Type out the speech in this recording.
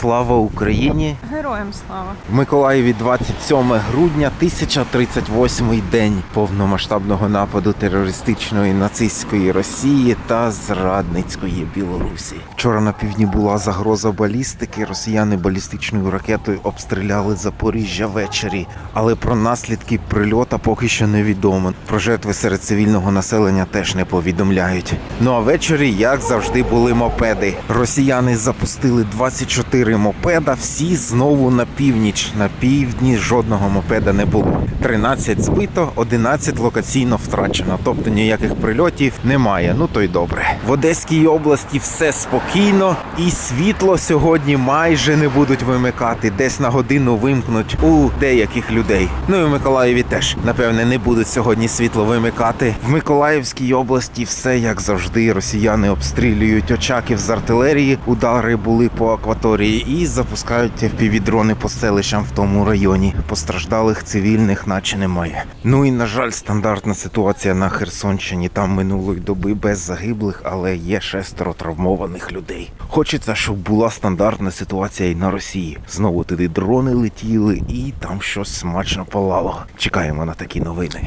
Слава Україні! Героям слава. В Миколаєві 27 грудня 1038 день повномасштабного нападу терористичної нацистської Росії та зрадницької Білорусі. Вчора на півдні була загроза балістики. Росіяни балістичною ракетою обстріляли Запоріжжя ввечері, але про наслідки прильота поки що невідомо. Про жертви серед цивільного населення теж не повідомляють. Ну а ввечері, як завжди, були мопеди. Росіяни запустили 24 мопеда, всі знову на північ. На півдні жодного мопеда не було. 13 збито, 11 локаційно втрачено. Тобто ніяких прильотів немає. Ну то й добре. В Одеській області все спокійно, і світло сьогодні майже не будуть вимикати. Десь на годину вимкнуть у деяких людей. Ну і в Миколаєві теж напевне не будуть сьогодні світло вимикати. В Миколаївській області все як завжди. Росіяни обстрілюють очаків з артилерії. Удари були по акваторії і запускають впівдрони по селищам в тому районі. Постраждалих цивільних, наче немає. Ну і на жаль, стандартна ситуація на Херсонщині. Там минулої доби без загиблих, але є шестеро травмованих людей. Хочеться, щоб була стандартна ситуація і на Росії. Знову туди дрони летіли, і там щось смачно палало. Чекаємо на такі новини.